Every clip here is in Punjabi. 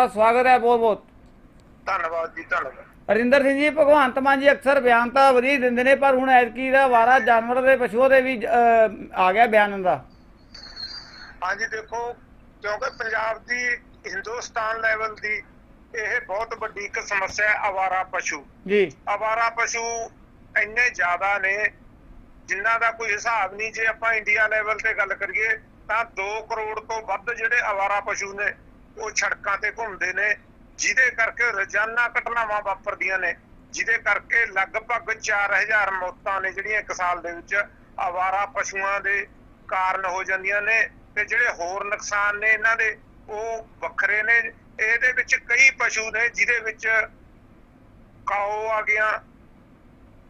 ਤੁਹਾਡਾ ਸਵਾਗਤ ਹੈ ਬਹੁਤ ਬਹੁਤ। ਧੰਨਵਾਦ ਜੀ ਧੰਨਵਾਦ। ਅਰਿੰਦਰ ਸਿੰਘ ਜੀ ਭਗਵੰਤ ਮਾਨ ਜੀ ਅਕਸਰ ਬਿਆਨ ਤਾਂ ਵਧੀਆ ਦਿੰਦੇ ਨੇ ਪਰ ਹੁਣ ਐਤਕੀ ਦਾ ਵਾਰਾ ਜਾਨਵਰ ਦੇ ਪਸ਼ੂਆਂ ਦੇ ਵੀ ਆ ਗਿਆ ਬਿਆਨ ਦਾ। ਹਾਂਜੀ ਦੇਖੋ ਕਿਉਂਕਿ ਪੰਜਾਬ ਦੀ ਹਿੰਦੁਸਤਾਨ ਲੈਵਲ ਦੀ ਇਹ ਬਹੁਤ ਵੱਡੀ ਇੱਕ ਸਮੱਸਿਆ ਹੈ ਆਵਾਰਾ ਪਸ਼ੂ। ਜੀ। ਆਵਾਰਾ ਪਸ਼ੂ ਇੰਨੇ ਜ਼ਿਆਦਾ ਨੇ ਜਿਨ੍ਹਾਂ ਦਾ ਕੋਈ ਹਿਸਾਬ ਨਹੀਂ ਜੇ ਆਪਾਂ ਇੰਡੀਆ ਲੈਵਲ ਤੇ ਗੱਲ ਕਰੀਏ ਤਾਂ 2 ਕਰੋੜ ਤੋਂ ਵੱਧ ਜਿਹੜੇ ਆਵਾਰਾ ਪਸ਼ੂ ਨੇ ਉਹ ਸੜਕਾਂ ਤੇ ਘੁੰਮਦੇ ਨੇ ਜਿਹਦੇ ਕਰਕੇ ਰੋਜ਼ਾਨਾ ਘਟਨਾਵਾਂ ਵਾਪਰਦੀਆਂ ਨੇ ਜਿਹਦੇ ਕਰਕੇ ਲਗਭਗ 4000 ਮੌਤਾਂ ਨੇ ਜਿਹੜੀਆਂ ਇੱਕ ਸਾਲ ਦੇ ਵਿੱਚ ਆਵਾਰਾ ਪਸ਼ੂਆਂ ਦੇ ਕਾਰਨ ਹੋ ਜਾਂਦੀਆਂ ਨੇ ਤੇ ਜਿਹੜੇ ਹੋਰ ਨੁਕਸਾਨ ਨੇ ਇਹਨਾਂ ਦੇ ਉਹ ਵੱਖਰੇ ਨੇ। ਇਹਦੇ ਵਿੱਚ ਕਈ ਪਸ਼ੂ ਨੇ ਜਿਹਦੇ ਵਿੱਚ ਕਾਓ ਆ ਗਿਆ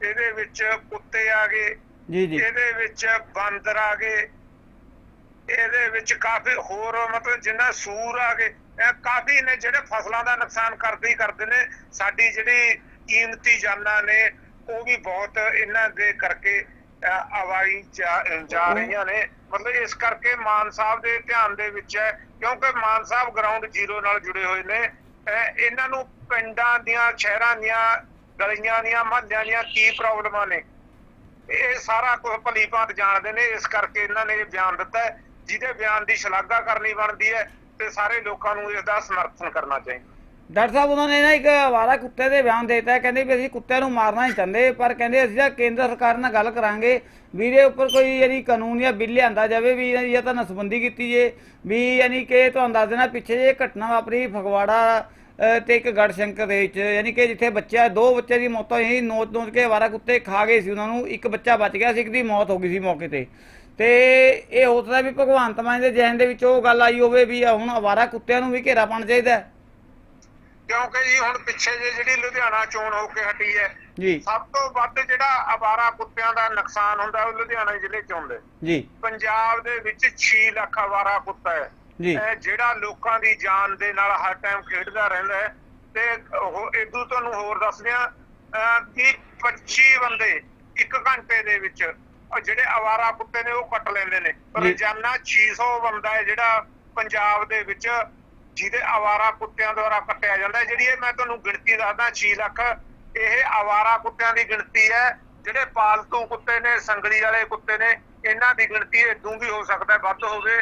ਇਹਦੇ ਵਿੱਚ ਕੁੱਤੇ ਆ ਗਏ ਜੀ ਜੀ। ਇਹਦੇ ਵਿੱਚ ਬਾਂਦਰ ਆ ਗਏ ਇਹਦੇ ਵਿੱਚ ਕਾਫੀ ਹੋਰ ਮਤਲਬ ਜਿੰਨਾ ਸੂਰ ਆ ਗਏ ਕਾਫੀ ਨੇ ਜਿਹੜੇ ਫਸਲਾਂ ਦਾ ਨੁਕਸਾਨ ਕਰਦੇ ਹੀ ਕਰਦੇ ਨੇ। ਸਾਡੀ ਜਿਹੜੀ ਕੀਮਤੀ ਜਾਨਾਂ ਨੇ, ਉਹ ਵੀ ਬਹੁਤ ਇਹਨਾਂ ਦੇ ਕਰਕੇ ਆਵਾਈ ਜਾ ਰਹੀਆਂ ਨੇ। ਮਤਲਬ ਇਸ ਕਰਕੇ ਮਾਨ ਸਾਹਿਬ ਦੇ ਧਿਆਨ ਦੇ ਵਿੱਚ ਹੈ, ਕਿਉਂਕਿ ਮਾਨ ਸਾਹਿਬ ਗਰਾਊਂਡ ਜ਼ੀਰੋ ਨਾਲ ਜੁੜੇ ਹੋਏ ਨੇ। ਇਹਨਾਂ ਨੂੰ ਪਿੰਡਾਂ ਦੀਆਂ, ਸ਼ਹਿਰਾਂ ਦੀਆਂ, ਗਲੀਆਂ ਦੀਆਂ, ਮਹੱਲਿਆਂ ਦੀਆਂ ਕੀ ਪ੍ਰੋਬਲਮਾਂ ਨੇ? ਇਹ ਸਾਰਾ ਕੁਝ ਭਲੀ ਭਾਂਤ ਜਾਣਦੇ ਨੇ। ਇਸ ਕਰਕੇ ਇਹਨਾਂ ਨੇ ਇਹ ਬਿਆਨ ਦਿੱਤਾ ਹੈ, ਜਿਹਦੇ ਬਿਆਨ ਦੀ ਸ਼ਲਾਘਾ ਕਰਨੀ ਬਣਦੀ ਹੈ। ਤੇ ਸਾਰੇ ਲੋਕਾਂ ਨੂੰ ਇਸ ਦਾ ਸਮਰਥਨ ਕਰਨਾ ਚਾਹੀਦਾ। ਡਾਕਟਰ ਸਾਹਿਬ, ਉਹਨਾਂ ਨੇ ਨਾ ਇੱਕ ਆਵਾਰਾ ਕੁੱਤੇ ਦੇ ਬਿਆਨ ਦਿੱਤਾ, ਕਹਿੰਦੇ ਵੀ ਅਸੀਂ ਕੁੱਤਿਆਂ ਨੂੰ ਮਾਰਨਾ ਨਹੀਂ ਚਾਹੁੰਦੇ, ਪਰ ਕਹਿੰਦੇ ਅਸੀਂ ਤਾਂ ਕੇਂਦਰ ਸਰਕਾਰ ਨਾਲ ਗੱਲ ਕਰਾਂਗੇ ਵੀ ਇਹਦੇ ਉੱਪਰ ਕੋਈ ਯਾਨੀ ਕਾਨੂੰਨ ਜਾਂ ਬਿੱਲ ਲਿਆਂਦਾ ਜਾਵੇ, ਵੀ ਇਹਨਾਂ ਤਾਂ ਨਸਬੰਦੀ ਕੀਤੀ ਜੇ, ਵੀ ਯਾਨੀ ਕਿ ਤੁਹਾਨੂੰ ਦੱਸ ਦੇਣਾ ਪਿੱਛੇ ਜੇ ਘਟਨਾ ਵਾਪਰੀ ਫਗਵਾੜਾ ਤੇ ਇੱਕ ਗੜਸ਼ੰਕਰ ਦੇ ਵਿੱਚ, ਯਾਨੀ ਕਿ ਜਿੱਥੇ ਬੱਚਾ ਦੋ ਬੱਚੇ ਦੀ ਮੌਤ ਹੋਈ ਨੋਚ ਨੋਚ ਕੇ ਆਵਾਰਾ ਕੁੱਤੇ ਖਾ ਗਏ ਸੀ ਉਹਨਾਂ ਨੂੰ, ਇੱਕ ਬੱਚਾ ਬਚ ਗਿਆ ਸੀ, ਇੱਕ ਦੀ ਮੌਤ ਹੋ ਗਈ ਸੀ ਮੌਕੇ ਤੇ। ਤੇ ਇਹ ਹੋ ਸਕਦਾ ਵੀ ਭਗਵੰਤ ਮਾਨ ਦੇ ਜਹਨ ਦੇ ਵਿੱਚ ਉਹ ਗੱਲ ਆਈ ਹੋਵੇ ਵੀ ਹੁਣ ਆਵਾਰਾ ਕੁੱਤਿਆਂ ਨੂੰ ਵੀ ਘੇਰਾ ਪਾਉਣਾ ਚਾਹੀਦਾ ਕਿਉਂਕਿ ਜੀ ਹੁਣ ਪਿੱਛੇ ਜੇ ਜਿਹੜੀ ਲੁਧਿਆਣਾ ਚੋਣ ਹੋ ਕੇ ਹਟੀ ਹੈ ਜੀ। ਸਭ ਤੋਂ ਵੱਧ ਜਿਹੜਾ ਆਵਾਰਾ ਕੁੱਤਿਆਂ ਦਾ ਨੁਕਸਾਨ ਹੁੰਦਾ ਉਹ ਲੁਧਿਆਣਾ ਜ਼ਿਲ੍ਹੇ ਚ ਹੁੰਦਾ। ਜੀ। ਪੰਜਾਬ ਦੇ ਵਿੱਚ 6 ਲੱਖ ਆਵਾਰਾ ਕੁੱਤਾ ਹੈ। ਜੀ। ਜਿਹੜਾ ਲੋਕਾਂ ਦੀ ਜਾਨ ਦੇ ਨਾਲ ਹਰ ਟਾਈਮ ਖੇਡਦਾ ਰਹਿੰਦਾ ਹੈ ਤੇ ਉਹ ਇਦੋਂ ਤੁਹਾਨੂੰ ਹੋਰ ਦੱਸਦੇ ਆ ਕਿ 25 ਬੰਦੇ ਇੱਕ ਘੰਟੇ ਦੇ ਵਿੱਚ ਉਹ ਜਿਹੜੇ ਆਵਾਰਾ ਕੁੱਤੇ ਨੇ ਉਹ ਕੱਟ ਲੈਂਦੇ ਨੇ ਜੀ। ਰੋਜ਼ਾਨਾ 600 ਬੰਦਾ ਹੈ ਜਿਹੜਾ ਪੰਜਾਬ ਦੇ ਵਿੱਚ ਜਿਹਦੇ ਆਵਾਰਾ ਕੁੱਤਿਆਂ ਦੁਆਰਾ ਕੱਟਿਆ ਜਾਂਦਾ। ਜਿਹੜੀ ਇਹ ਮੈਂ ਤੁਹਾਨੂੰ ਗਿਣਤੀ ਦੱਸਦਾ 6 ਲੱਖ ਇਹ ਆਵਾਰਾ ਕੁੱਤਿਆਂ ਦੀ ਗਿਣਤੀ ਹੈ ਜਿਹੜੇ ਪਾਲਤੂ ਕੁੱਤੇ ਨੇ ਸੰਗਲੀ ਵਾਲੇ ਕੁੱਤੇ ਨੇ ਇਹਨਾਂ ਦੀ ਗਿਣਤੀ ਇਦੋਂ ਵੀ ਹੋ ਸਕਦਾ ਹੈ ਵੱਧ ਹੋਵੇ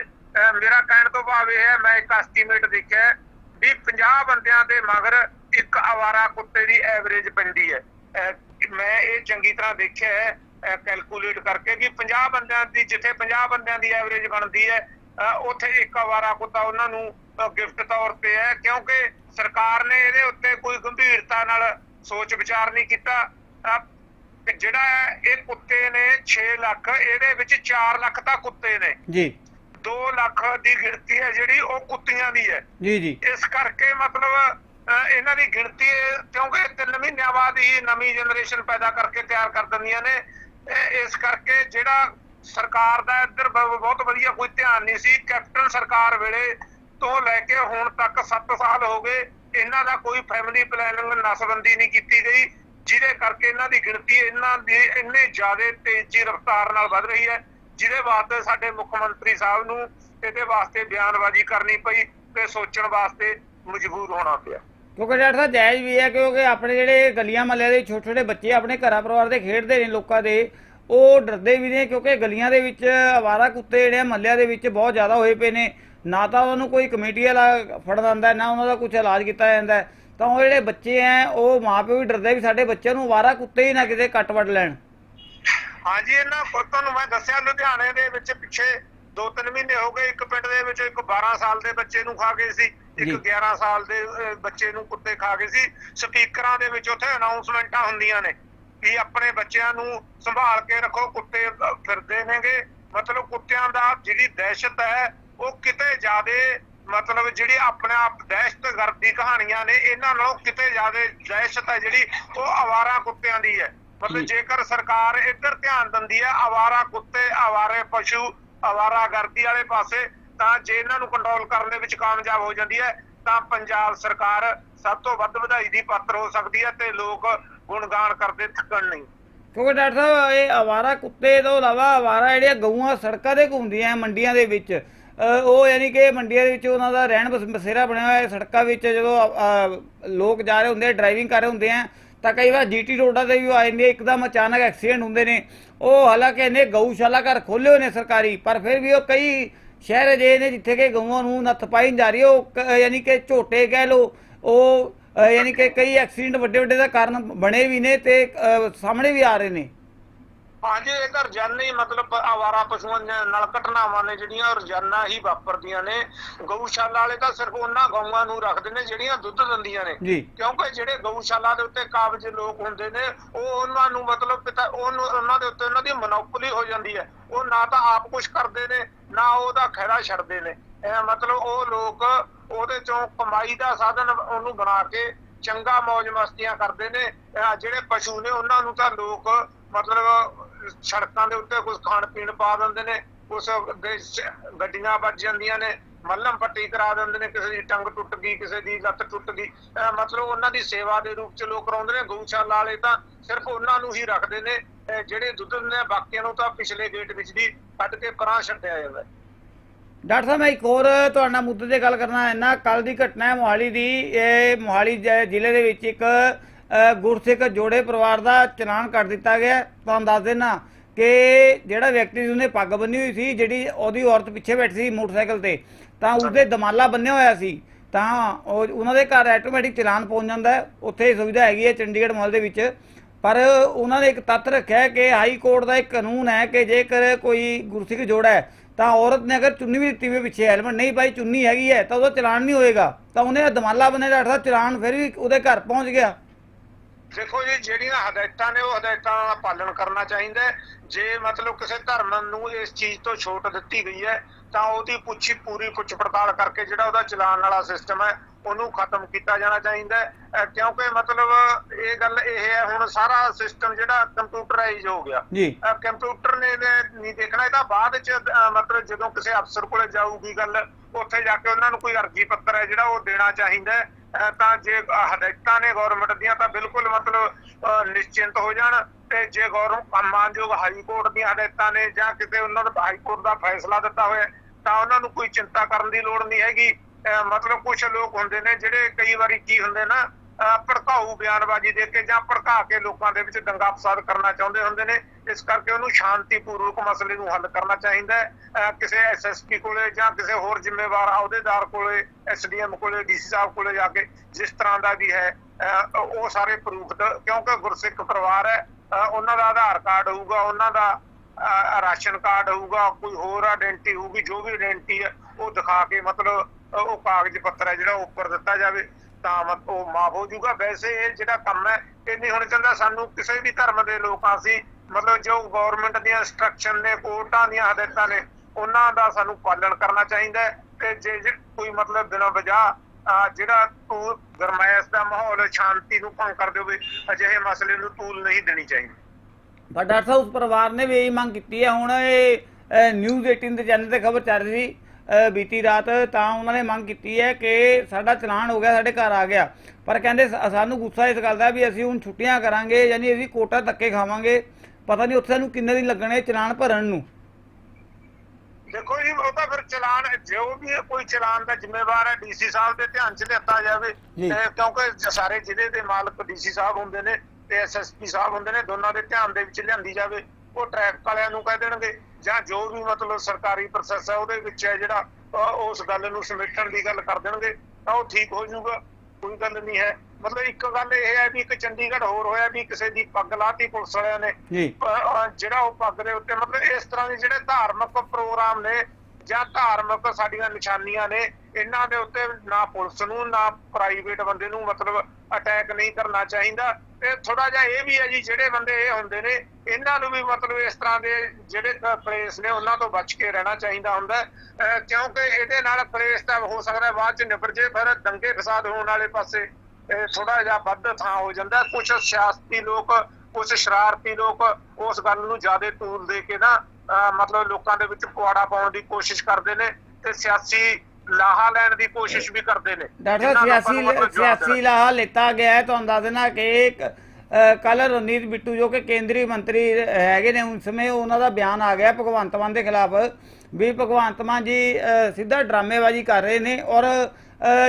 ਮੇਰਾ ਕਹਿਣ ਤੋਂ ਭਾਵ ਇਹ ਹੈ ਮੈਂ ਇੱਕ ਐਸਟੀਮੇਟ ਦੇਖਿਆ ਵੀ 50 ਬੰਦਿਆਂ ਦੇ ਮਗਰ ਇੱਕ ਆਵਾਰਾ ਕੁੱਤੇ ਦੀ ਐਵਰੇਜ ਪੈਂਦੀ ਹੈ ਮੈਂ ਇਹ ਚੰਗੀ ਤਰ੍ਹਾਂ ਦੇਖਿਆ ਹੈ ਕੈਲਕੂਲੇਟ ਕਰਕੇ ਵੀ 50 ਬੰਦਿਆਂ ਦੀ ਜਿੱਥੇ 50 ਬੰਦਿਆਂ ਦੀ ਐਵਰੇਜ ਬਣਦੀ ਹੈ ਉੱਥੇ ਇੱਕ ਆਵਾਰਾ ਕੁੱਤਾ ਉਹਨਾਂ ਨੂੰ ਗਿਫਟ ਤੌਰ ਤੇ ਹੈ ਕਿਉਂਕਿ ਸਰਕਾਰ ਨੇ ਇਹਦੇ ਉੱਤੇ ਕੋਈ ਗੰਭੀਰਤਾ ਨਾਲ ਸੋਚ ਵਿਚਾਰ ਨਹੀਂ ਕੀਤਾ। ਕਿ ਜਿਹੜਾ ਇਹ ਕੁੱਤੇ ਨੇ 6 ਲੱਖ ਇਹਦੇ ਵਿੱਚ 4 ਲੱਖ ਤਾਂ ਕੁੱਤੇ ਨੇ। ਜੀ। 2 ਲੱਖ ਦੀ ਗਿਣਤੀ ਹੈ ਜਿਹੜੀ ਉਹ ਕੁੱਤੀਆਂ ਦੀ ਹੈ। ਜੀ ਜੀ। ਇਸ ਕਰਕੇ ਮਤਲਬ ਇਹਨਾਂ ਦੀ ਗਿਣਤੀ ਕਿਉਂਕਿ 3 ਮਹੀਨਿਆਂ ਬਾਅਦ ਹੀ ਨਵੀਂ ਜਨਰੇਸ਼ਨ ਪੈਦਾ ਕਰਕੇ ਤਿਆਰ ਕਰ ਦਿੰਦੀਆਂ ਨੇ। ਇਸ ਕਰਕੇ ਜਿਹੜਾ ਸਰਕਾਰ ਦਾ ਇੱਧਰ ਬਹੁਤ ਵਧੀਆ ਕੋਈ ਧਿਆਨ ਨਹੀਂ ਸੀ, ਕੈਪਟਨ ਸਰਕਾਰ ਵੇਲੇ ਤੋਂ ਲੈ ਕੇ ਹੁਣ ਤੱਕ 7 ਸਾਲ ਹੋ ਗਏ, ਇਹਨਾਂ ਦਾ ਕੋਈ ਫੈਮਿਲੀ ਪਲੈਨਿੰਗ ਨਸਬੰਦੀ ਨਹੀਂ ਕੀਤੀ ਗਈ, ਜਿਹਦੇ ਕਰਕੇ ਇਹਨਾਂ ਦੀ ਗਿਣਤੀ ਇਹਨਾਂ ਦੀ ਇੰਨੇ ਜ਼ਿਆਦਾ ਤੇਜ਼ੀ ਰਫ਼ਤਾਰ ਨਾਲ ਵੱਧ ਰਹੀ ਹੈ, ਜਿਹਦੇ ਵਾਸਤੇ ਸਾਡੇ ਮੁੱਖ ਮੰਤਰੀ ਸਾਹਿਬ ਨੂੰ ਇਹਦੇ ਵਾਸਤੇ ਬਿਆਨਬਾਜ਼ੀ ਕਰਨੀ ਪਈ ਤੇ ਸੋਚਣ ਵਾਸਤੇ ਮਜਬੂਰ ਹੋਣਾ ਪਿਆ। ਕਿਉਂਕਿ ਡਾਕਟਰ ਸਾਹਿਬ ਜਾਇਜ਼ ਵੀ ਹੈ ਕਿਉਂਕਿ ਆਪਣੇ ਜਿਹੜੇ ਗਲੀਆਂ ਮਹੱਲਿਆਂ ਦੇ ਛੋਟੇ ਛੋਟੇ ਬੱਚੇ ਆਪਣੇ ਘਰਾਂ ਪਰਿਵਾਰ ਦੇ ਖੇਡਦੇ ਨੇ ਲੋਕਾਂ ਦੇ, ਉਹ ਡਰਦੇ ਵੀ ਨੇ ਕਿਉਂਕਿ ਗਲੀਆਂ ਦੇ ਵਿੱਚ ਆਵਾਰਾ ਕੁੱਤੇ ਜਿਹੜੇ ਮਹੱਲਿਆਂ ਦੇ ਵਿੱਚ ਬਹੁਤ ਜ਼ਿਆਦਾ ਹੋਏ ਪਏ ਨੇ। ਨਾ ਤਾਂ ਉਹਨਾਂ ਨੂੰ ਕੋਈ ਕਮੇਟੀ ਵਾਲਾ ਫੜ ਦਿੰਦਾ ਨਾ ਉਹਨਾਂ ਦਾ ਕੁਝ ਇਲਾਜ ਕੀਤਾ ਜਾਂਦਾ। ਹੈ। ਤਾਂ ਉਹ ਜਿਹੜੇ ਬੱਚੇ ਆ ਉਹ ਮਾਪਿਓ ਵੀ ਡਰਦੇ ਵੀ ਸਾਡੇ ਬੱਚਿਆਂ ਨੂੰ ਆਵਾਰਾ ਕੁੱਤੇ ਹੀ ਨਾ ਕਿਤੇ ਕੱਟ ਵੱਢ ਲੈਣ। ਹਾਂਜੀ, ਇਹਨਾਂ ਪੁੱਤਾਂ ਮੈਂ ਦੱਸਿਆ, ਲੁਧਿਆਣੇ ਦੇ ਵਿੱਚ ਪਿੱਛੇ 2-3 ਮਹੀਨੇ ਹੋ ਗਏ, ਇੱਕ ਪਿੰਡ ਦੇ ਵਿੱਚ ਇੱਕ 12 ਸਾਲ ਦੇ ਬੱਚੇ ਨੂੰ ਖਾ ਗਏ ਸੀ। ਇੱਕ ਜੀ। 11 ਸਾਲ ਦੇ ਬੱਚੇ ਨੂੰ ਕੁੱਤੇ ਖਾ ਗਏ ਸੀ ਸਪੀਕਰਾਂ ਦੇ ਵਿੱਚ ਉੱਥੇ ਅਨਾਉਂਸਮੈਂਟਾਂ ਹੁੰਦੀਆਂ ਨੇ ਕਿ ਆਪਣੇ ਬੱਚਿਆਂ ਨੂੰ ਸੰਭਾਲ ਕੇ ਰੱਖੋ ਕੁੱਤੇ ਫਿਰਦੇ ਨੇਗੇ ਮਤਲਬ ਕੁੱਤਿਆਂ ਦਾ ਜਿਹੜੀ ਦਹਿਸ਼ਤ ਹੈ ਉਹ ਕਿਤੇ ਜ਼ਿਆਦੇ ਮਤਲਬ ਜਿਹੜੀ ਆਪਣੇ ਆਪ ਦਹਿਸ਼ਤਗਰਦੀ ਕਹਾਣੀਆਂ ਨੇ ਇਹਨਾਂ ਨਾਲੋਂ ਕਿਤੇ ਜ਼ਿਆਦੇ ਦਹਿਸ਼ਤ ਹੈ ਜਿਹੜੀ ਉਹ ਆਵਾਰਾ ਕੁੱਤਿਆਂ ਦੀ ਹੈ ਮਤਲਬ। ਜੇਕਰ ਸਰਕਾਰ ਇੱਧਰ ਧਿਆਨ ਦਿੰਦੀ ਹੈ ਆਵਾਰਾ ਕੁੱਤੇ ਆਵਾਰੇ ਪਸ਼ੂ ਆਵਾਰਾ ਗਰਦੀ ਵਾਲੇ ਪਾਸੇ ਤਾਂ ਜੇ ਇਹਨਾਂ ਨੂੰ ਕੰਟਰੋਲ ਕਰਨ ਦੇ ਵਿੱਚ ਕਾਮਯਾਬ ਹੋ ਜਾਂਦੀ ਹੈ, ਤਾਂ ਪੰਜਾਬ ਸਰਕਾਰ ਸਭ ਤੋਂ ਵੱਧ ਵਧਾਈ ਦੀ ਪਾਤਰ ਹੋ ਸਕਦੀ ਹੈ ਤੇ ਲੋਕ ਗੁਣਗਾਨ ਕਰਦੇ ਥੱਕਣ ਨਹੀਂ। ਕਿਉਂਕਿ ਡਾਕਟਰ ਸਾਹਿਬ, ਇਹ ਆਵਾਰਾ ਕੁੱਤੇ ਤੋਂ ਇਲਾਵਾ ਆਵਾਰਾ ਜਿਹੜੀਆਂ ਗਊਆਂ ਸੜਕਾਂ ਤੇ ਘੁੰਮਦੀਆਂ ਮੰਡੀਆਂ ਦੇ ਵਿੱਚ ਉਹ ਯਾਨੀ ਕਿ ਮੰਡੀਆਂ ਦੇ ਵਿੱਚ ਉਹਨਾਂ ਦਾ ਰਹਿਣ ਬਸੇਰਾ ਬਣਿਆ ਹੋਇਆ ਹੈ ਸੜਕਾਂ ਵਿੱਚ, ਜਦੋਂ ਲੋਕ ਜਾ ਰਹੇ ਹੁੰਦੇ ਡਰਾਈਵਿੰਗ ਕਰ ਰਹੇ ਹੁੰਦੇ ਆ ਤਾਂ ਕਈ ਵਾਰ ਜੀਟੀ ਰੋਡਾਂ ਤੇ ਵੀ ਆ ਜਾਂਦੀ ਇੱਕਦਮ ਅਚਾਨਕ ਐਕਸੀਡੈਂਟ ਹੁੰਦੇ ਨੇ। ਉਹ ਹਾਲਾਂਕਿ ਇਹਨੇ ਗਊਸ਼ਾਲਾ ਘਰ ਖੋਲੇ ਹੋਏ ਨੇ ਸਰਕਾਰੀ, ਪਰ ਫਿਰ ਵੀ ਉਹ ਕਈ ਸ਼ਹਿਰ ਅਜੇ ਨੇ ਜਿੱਥੇ ਕਿ ਗਊਆਂ ਨੂੰ ਨੱਥ ਪਾਈ ਨਹੀਂ ਜਾ ਰਹੀ ਉਹ ਕ- ਯਾਨੀ ਕਿ ਝੋਟੇ ਕਹਿ ਲੋ ਉਹ ਯਾਨੀ ਕਿ ਕਈ ਐਕਸੀਡੈਂਟ ਵੱਡੇ ਵੱਡੇ ਦਾ ਕਾਰਨ ਬਣੇ ਵੀ ਨੇ ਤੇ ਸਾਹਮਣੇ ਵੀ ਆ ਰਹੇ ਨੇ। ਹਾਂਜੀ ਇਹ ਤਾਂ ਰੋਜ਼ਾਨਾ ਹੀ ਮਤਲਬ ਆਵਾਰਾ ਪਸ਼ੂਆਂ ਨਾਲ ਘਟਨਾਵਾਂ ਨੇ ਜਿਹੜੀਆਂ ਰੋਜ਼ਾਨਾ ਹੀ ਵਾਪਰਦੀਆਂ ਨੇ ਗਊਸ਼ਾਲਾ ਵਾਲੇ ਤਾਂ ਸਿਰਫ ਉਹਨਾਂ ਗਊਆਂ ਨੂੰ ਰੱਖਦੇ ਨੇ ਜਿਹੜੀਆਂ ਦੁੱਧ ਦਿੰਦੀਆਂ ਨੇ। ਕਿਉਂਕਿ ਜਿਹੜੇ ਗਊਸ਼ਾਲਾ ਦੇ ਉੱਤੇ ਕਾਬਜ ਲੋਕ ਹੁੰਦੇ ਨੇ ਉਹ ਉਹਨਾਂ ਨੂੰ ਮਤਲਬ ਪਿਤਾ ਉਹਨੂੰ ਉਹਨਾਂ ਦੇ ਉੱਤੇ ਉਹਨਾਂ ਦੀ ਮਨੋਪੋਲੀ ਹੋ ਜਾਂਦੀ ਹੈ। ਉਹ ਨਾ ਤਾਂ ਆਪ ਕੁਝ ਕਰਦੇ ਨੇ ਨਾ ਉਹਦਾ ਖਹਿੜਾ ਛੱਡਦੇ ਨੇ। ਇਹ ਮਤਲਬ ਉਹ ਲੋਕ ਉਹਦੇ ਚੋਂ ਕਮਾਈ ਦਾ ਸਾਧਨ ਉਹਨੂੰ ਬਣਾ ਕੇ ਚੰਗਾ ਮौज ਮਸਤੀਆਂ ਕਰਦੇ ਨੇ। ਜਿਹੜੇ ਪਸ਼ੂ ਨੇ ਉਹਨਾਂ ਨੂੰ ਤਾਂ ਲੋਕ ਮਤਲਬ ਸੜਕਾਂ ਦੇ ਉੱਤੇ ਕੁਝ ਖਾਣ ਪੀਣ ਪਾ ਦਿੰਦੇ ਨੇ ਉਸ ਗੱਡੀਆਂ ਵੱਜ ਜਾਂਦੀਆਂ ਨੇ, ਮੱਲਮ ਪੱਟੀ ਕਰਾ ਦਿੰਦੇ ਨੇ, ਕਿਸੇ ਦੀ ਟੰਗ ਟੁੱਟ ਗਈ, ਕਿਸੇ ਦੀ ਲੱਤ ਟੁੱਟ ਗਈ। ਮਤਲਬ ਉਹਨਾਂ ਦੀ ਸੇਵਾ ਦੇ ਰੂਪ ਚ ਲੋਕ ਕਰਾਉਂਦੇ ਨੇ, ਗਊਸ਼ਾਲਾ ਵਾਲੇ ਤਾਂ ਸਿਰਫ ਉਹਨਾਂ ਨੂੰ ਹੀ ਰੱਖਦੇ ਨੇ ਜਿਹੜੇ ਦੁੱਧ ਦਿੰਦੇ ਨੇ ਬਾਕੀਆਂ ਨੂੰ ਤਾਂ ਪਿਛਲੇ ਗੇਟ ਵਿੱਚ ਦੀ ਕੱਢ ਕੇ ਪਰਾਂ ਛੱਡਿਆ ਜਾਂਦਾ। ਡਾਕਟਰ ਸਾਹਿਬ, ਮੈਂ ਇੱਕ ਹੋਰ ਤੁਹਾਡੇ ਮੁੱਦੇ ਤੇ ਗੱਲ ਕਰਨਾ ਹੈ ਨਾ ਕੱਲ ਦੀ ਘਟਨਾ ਹੈ ਮੋਹਾਲੀ ਦੀ। ਇਹ ਮੋਹਾਲੀ ਜ਼ਿਲ੍ਹੇ ਦੇ ਵਿੱਚ ਇੱਕ ਗੁਰਸਿੱਖ ਜੋੜੇ ਪਰਿਵਾਰ ਦਾ ਚਲਾਨ ਕੱਟ ਦਿੱਤਾ ਗਿਆ। ਤੁਹਾਨੂੰ ਦੱਸ ਦੇਣਾ ਕਿ ਜਿਹੜਾ ਵਿਅਕਤੀ ਸੀ ਉਹਨੇ ਪੱਗ ਬੰਨੀ ਹੋਈ ਸੀ ਜਿਹੜੀ ਉਹਦੀ ਔਰਤ ਪਿੱਛੇ ਬੈਠੀ ਸੀ ਮੋਟਰਸਾਈਕਲ ਤੇ ਤਾਂ ਉਸਦੇ ਦਮਾਲਾ ਬੰਨਿਆ ਹੋਇਆ ਸੀ। ਤਾਂ ਉਹ ਉਹਨਾਂ ਦੇ ਘਰ ਆਟੋਮੈਟਿਕ ਚਲਾਨ ਪਹੁੰਚ ਜਾਂਦਾ ਹੈ। ਉੱਥੇ ਇਹ ਸੁਵਿਧਾ ਹੈਗੀ ਹੈ ਚੰਡੀਗੜ੍ਹ ਮਾਲ ਦੇ ਵਿੱਚ। ਪਰ ਉਹਨਾਂ ਨੇ ਇੱਕ ਤੱਤ ਰੱਖਿਆ ਕਿ ਹਾਈ ਕੋਰਟ ਦਾ ਇੱਕ ਕਾਨੂੰਨ ਹੈ ਕਿ ਜੇਕਰ ਕੋਈ ਗੁਰਸਿੱਖ ਜੋੜਾ ਹੈ ਤਾਂ ਔਰਤ ਨੇ ਅਗਰ ਚੁੰਨੀ ਵੀ ਦਿੱਤੀ ਹੋਈ ਪਿੱਛੇ ਹੈਲਮਟ ਨਹੀਂ ਪਾਈ ਚੁੰਨੀ ਹੈਗੀ ਹੈ ਤਾਂ ਉਹਦਾ ਚਲਾਨ ਨਹੀਂ ਹੋਏਗਾ। ਤਾਂ ਉਹਨੇ ਦਮਾਲਾ ਬੰਨੇ ਡਾਕਟਰ ਸਾਹਿਬ ਚਲਾਨ ਫਿਰ ਵੀ ਉਹਦੇ ਘਰ ਪਹੁੰਚ ਗਿਆ। ਦੇਖੋ ਜੀ ਜਿਹੜੀਆਂ ਹਦਾਇਤਾਂ ਨੇ ਉਹ ਹਦਾਇਤਾਂ ਦਾ ਪਾਲਣ ਕਰਨਾ ਚਾਹੀਦਾ ਹੈ। ਜੇ ਮਤਲਬ ਕਿਸੇ ਧਰਮ ਨੂੰ ਇਸ ਚੀਜ਼ ਤੋਂ ਛੋਟ ਦਿੱਤੀ ਗਈ ਹੈ ਤਾਂ ਉਹਦੀ ਪੁੱਛੀ ਪੂਰੀ ਪੁੱਛ ਪੜਤਾਲ ਕਰਕੇ ਜਿਹੜਾ ਉਹਦਾ ਚਲਾਨ ਵਾਲਾ ਸਿਸਟਮ ਹੈ ਉਹਨੂੰ ਖਤਮ ਕੀਤਾ ਜਾਣਾ ਚਾਹੀਦਾ ਹੈ। ਕਿਉਂਕਿ ਮਤਲਬ ਇਹ ਗੱਲ ਇਹ ਹੈ ਹੁਣ ਸਾਰਾ ਸਿਸਟਮ ਜਿਹੜਾ ਕੰਪਿਊਟਰਾਈਜ਼ ਹੋ ਗਿਆ। ਕੰਪਿਊਟਰ ਨੇ ਨਹੀਂ ਦੇਖਣਾ ਇਹ ਤਾਂ ਬਾਅਦ ਚ ਮਤਲਬ ਜਦੋਂ ਕਿਸੇ ਅਫਸਰ ਕੋਲੇ ਜਾਊਗੀ ਗੱਲ ਉੱਥੇ ਜਾ ਕੇ ਉਹਨਾਂ ਨੂੰ ਕੋਈ ਅਰਜੀ ਪੱਤਰ ਹੈ ਜਿਹੜਾ ਉਹ ਦੇਣਾ ਚਾਹੀਦਾ ਤਾਂ ਜੇ ਹਦਾਇਤਾਂ ਨੇ ਗਵਰਨਮੈਂਟ ਦੀਆਂ ਤਾਂ ਬਿਲਕੁਲ ਮਤਲਬ ਨਿਸ਼ਚਿੰਤ ਹੋ ਜਾਣ ਤੇ ਜੇ ਗੌਰਵ ਮਾਨਯੋਗ ਹਾਈ ਕੋਰਟ ਦੀਆਂ ਹਦਾਇਤਾਂ ਨੇ ਜਾਂ ਕਿਤੇ ਉਹਨਾਂ ਦਾ ਹਾਈ ਕੋਰਟ ਦਾ ਫੈਸਲਾ ਦਿੱਤਾ ਹੋਇਆ, ਤਾਂ ਉਹਨਾਂ ਨੂੰ ਕੋਈ ਚਿੰਤਾ ਕਰਨ ਦੀ ਲੋੜ ਨਹੀਂ ਹੈਗੀ। ਮਤਲਬ ਕੁਝ ਲੋਕ ਹੁੰਦੇ ਨੇ ਜਿਹੜੇ ਕਈ ਵਾਰੀ ਕੀ ਹੁੰਦੇ ਨਾ ਭੜਕਾਊ ਬਿਆਨਬਾਜ਼ੀ ਦੇ ਕੇ ਜਾਂ ਭੜਕਾ ਕੇ ਲੋਕਾਂ ਦੇ ਵਿੱਚ ਦੰਗਾ ਫਸਾਦ ਕਰਨਾ ਚਾਹੁੰਦੇ ਹੁੰਦੇ ਨੇ, ਇਸ ਕਰਕੇ ਉਹਨੂੰ ਸ਼ਾਂਤੀਪੂਰਵਕ ਮਸਲੇ ਨੂੰ ਹੱਲ ਕਰਨਾ ਚਾਹੀਦਾ ਹੈ। ਕਿਸੇ ਐਸਐਸਪੀ ਕੋਲੇ ਜਾਂ ਕਿਸੇ ਹੋਰ ਜ਼ਿੰਮੇਵਾਰ ਅਹੁਦੇਦਾਰ ਕੋਲੇ ਐਸਡੀਐਮ ਕੋਲੇ ਡੀਸੀ ਸਾਹਿਬ ਕੋਲੇ ਜਾ ਕੇ ਜਿਸ ਤਰ੍ਹਾਂ ਦਾ ਵੀ ਹੈ ਉਹ ਸਾਰੇ ਪ੍ਰੂਫ ਕਿਉਂਕਿ ਗੁਰਸਿੱਖ ਪਰਿਵਾਰ ਹੈ ਉਹਨਾਂ ਦਾ ਆਧਾਰ ਕਾਰਡ ਹੋਊਗਾ, ਉਹਨਾਂ ਦਾ ਰਾਸ਼ਨ ਕਾਰਡ ਹੋਊਗਾ, ਕੋਈ ਹੋਰ ਆਇਡੈਂਟੀ ਹੋਊਗੀ, ਜੋ ਵੀ ਆਇਡੈਂਟੀ ਹੈ, ਉਹ ਦਿਖਾ ਕੇ ਮਤਲਬ ਉਹ ਕਾਗਜ਼ ਪੱਤਰ ਹੈ ਜਿਹੜਾ ਉਹ ਉੱਪਰ ਦਿੱਤਾ ਜਾਵੇ। ਤਾਂ ਉਹ ਮਾਫ ਹੋ ਜਾਊਗਾ। ਵੈਸੇ ਇਹ ਜਿਹੜਾ ਕੰਮ ਹੈ, ਇਹ ਨਹੀਂ ਹੋਣਾ ਚਾਹੁੰਦਾ। ਸਾਨੂੰ ਕਿਸੇ ਵੀ ਧਰਮ ਦੇ ਲੋਕਾਂ ਸੀ ਮਤਲਬ ਜੋ ਗਵਰਨਮੈਂਟ ਦੀਆਂ ਇੰਸਟਰਕਸ਼ਨ ਨੇ ਕੋਰਟਾਂ ਦੀਆਂ ਹਦਾਇਤਾਂ ਨੇ, ਉਹਨਾਂ ਦਾ ਸਾਨੂੰ ਪਾਲਣ ਕਰਨਾ ਚਾਹੀਦਾ ਹੈ। ਤੇ ਜੇ ਕੋਈ ਮਤਲਬ ਬਿਨਾਂ ਵਜ੍ਹਾ ਜਿਹੜਾ ਤੂੰ ਗਰਮਾਇਸ਼ ਦਾ ਮਾਹੌਲ ਸ਼ਾਂਤੀ ਨੂੰ ਭੰਗ ਕਰ ਦੇਵੇ, ਅਜਿਹੇ ਮਸਲੇ ਨੂੰ ਤੂਲ ਨਹੀਂ ਦੇਣੀ ਚਾਹੀਦੀ। ਪਰ ਡਾਕਟਰ ਸਾਹਿਬ, ਉਸ ਪਰਿਵਾਰ ਨੇ ਵੀ ਇਹੀ ਮੰਗ ਕੀਤੀ ਹੈ। ਹੁਣ ਇਹ ਨਿਊਜ਼ 18 ਦੇ ਚੈਨਲ ਤੇ ਖਬਰ ਚੱਲ ਰਹੀ ਬੀਤੀ ਰਾਤ ਤਾਂ ਉਹਨਾਂ ਨੇ ਮੰਗ ਕੀਤੀ ਹੈ ਕਿ ਸਾਡਾ ਚਲਾਨ ਹੋ ਗਿਆ ਸਾਡੇ ਘਰ ਆ ਗਿਆ। ਪਰ ਕਹਿੰਦੇ ਸਾਨੂੰ ਗੁੱਸਾ ਇਸ ਗੱਲ ਦਾ ਵੀ ਅਸੀਂ ਹੁਣ ਛੁੱਟੀਆਂ ਕਰਾਂਗੇ ਯਾਨੀ ਅਸੀਂ ਕੋਟਾ ਧੱਕੇ ਖਾਵਾਂਗੇ। ਪਤਾ ਨਹੀਂ ਉੱਥੇ ਸਾਨੂੰ ਕਿੰਨੇ ਦਿਨ ਲੱਗਣੇ ਚਲਾਨ ਭਰਨ ਨੂੰ। ਦੇਖੋ ਜੀ ਉਹ ਤਾਂ ਫਿਰ ਚਲਾਨ ਜੋ ਵੀ ਹੈ, ਕੋਈ ਚਲਾਨ ਦਾ ਜ਼ਿੰਮੇਵਾਰ ਹੈ। ਡੀਸੀ ਸਾਹਿਬ ਦੇ ਧਿਆਨ 'ਚ ਲਿਆਤਾ ਜਾਵੇ। ਕਿਉਂਕਿ ਸਾਰੇ ਜ਼ਿਲ੍ਹੇ ਦੇ ਮਾਲਕ ਡੀਸੀ ਸਾਹਿਬ ਹੁੰਦੇ ਨੇ ਤੇ ਐਸਐਸਪੀ ਸਾਹਿਬ ਹੁੰਦੇ ਨੇ ਦੋਨਾਂ ਦੇ ਧਿਆਨ ਦੇ ਵਿੱਚ ਲਿਆਂਦੀ ਜਾਵੇ। ਉਹ ਟ੍ਰੈਫਿਕ ਵਾਲਿਆਂ ਨੂੰ ਕਹਿ ਦੇਣਗੇ ਜਾਂ ਜੋ ਵੀ ਮਤਲਬ ਸਰਕਾਰੀ ਪ੍ਰੋਸੈਸ ਹੈ ਉਹਦੇ ਵਿੱਚ ਹੈ ਜਿਹੜਾ ਉਸ ਗੱਲ ਨੂੰ ਸਮੇਟਣ ਦੀ ਗੱਲ ਕਰ ਦੇਣਗੇ ਤਾਂ ਉਹ ਠੀਕ ਹੋ ਜਾਊਗਾ ਕੋਈ ਗੱਲ ਨਹੀਂ ਹੈ। ਮਤਲਬ ਇੱਕ ਗੱਲ ਇਹ ਹੈ ਵੀ ਇੱਕ ਚੰਡੀਗੜ੍ਹ ਹੋਰ ਹੋਇਆ ਵੀ ਕਿਸੇ ਦੀ ਪੱਗ ਲਾਤੀ ਪੁਲਿਸ ਵਾਲਿਆਂ ਨੇ। ਜਿਹੜਾ ਉਹ ਪੱਗ ਦੇ ਉੱਤੇ ਮਤਲਬ ਇਸ ਤਰ੍ਹਾਂ ਦੇ ਜਿਹੜੇ ਧਾਰਮਿਕ ਪ੍ਰੋਗਰਾਮ ਨੇ ਜਾਂ ਧਾਰਮਿਕ ਸਾਡੀਆਂ ਨਿਸ਼ਾਨੀਆਂ ਨੇ ਇਹਨਾਂ ਦੇ ਉੱਤੇ ਨਾ ਪੁਲਿਸ ਨੂੰ ਨਾ ਪ੍ਰਾਈਵੇਟ ਬੰਦੇ ਨੂੰ ਮਤਲਬ ਅਟੈਕ ਨਹੀਂ ਕਰਨਾ ਚਾਹੀਦਾ। ਤੇ ਥੋੜਾ ਜਿਹਾ ਇਹ ਵੀ ਹੈ ਜੀ ਜਿਹੜੇ ਬੰਦੇ ਇਹ ਹੁੰਦੇ ਨੇ ਇਹਨਾਂ ਨੂੰ ਵੀ ਮਤਲਬ ਇਸ ਤਰ੍ਹਾਂ ਦੇ ਜਿਹੜੇ ਪਲੇਸ ਨੇ ਉਹਨਾਂ ਤੋਂ ਬਚ ਕੇ ਰਹਿਣਾ ਚਾਹੀਦਾ ਹੁੰਦਾ ਕਿਉਂਕਿ ਇਹਦੇ ਨਾਲ ਪਲੇਸ ਤਾਂ ਹੋ ਸਕਦਾ ਬਾਅਦ ਚ ਨਿਬੜ ਜੇ ਫਿਰ ਦੰਗੇ ਫਸਾਦ ਹੋਣ ਵਾਲੇ ਪਾਸੇ ਥੋੜਾ ਜਿਹਾ ਵੱਧ ਥਾਂ ਹੋ ਜਾਂਦਾ ਕੁਝ ਸਿਆਸਤੀ ਲੋਕ ਕੁਝ ਸ਼ਰਾਰਤੀ ਲੋਕ ਉਸ ਗੱਲ ਨੂੰ ਜ਼ਿਆਦਾ ਤੂਲ ਦੇ ਕੇ ਨਾ ਮਤਲਬ ਲੋਕਾਂ ਦੇ ਵਿੱਚ ਪੁਆੜਾ ਪਾਉਣ ਦੀ ਕੋਸ਼ਿਸ਼ ਕਰਦੇ ਨੇ ਤੇ ਸਿਆਸੀ ਲਾਹਾ ਲੈਣ ਦੀ ਕੋਸ਼ਿਸ਼ ਵੀ ਕਰਦੇ ਨੇ। ਡਾਕਟਰ ਸਿਆਸੀ ਲਾਹਾ ਲਿੱਤਾ ਗਿਆ ਤੁਹਾਨੂੰ ਦੱਸ ਦੇਣਾ ਕਿ ਇੱਕ ਕੱਲ ਰਣਨੀਤ ਬਿੱਟੂ ਜੋ ਕਿ ਕੇਂਦਰੀ ਮੰਤਰੀ ਹੈਗੇ ਨੇ, ਉਸ ਸਮੇਂ ਉਹਨਾਂ ਦਾ ਬਿਆਨ ਆ ਗਿਆ ਭਗਵੰਤ ਮਾਨ ਦੇ ਖਿਲਾਫ ਵੀ ਭਗਵੰਤ ਮਾਨ ਜੀ ਸਿੱਧਾ ਡਰਾਮੇਬਾਜ਼ੀ ਕਰ ਰਹੇ ਨੇ ਔਰ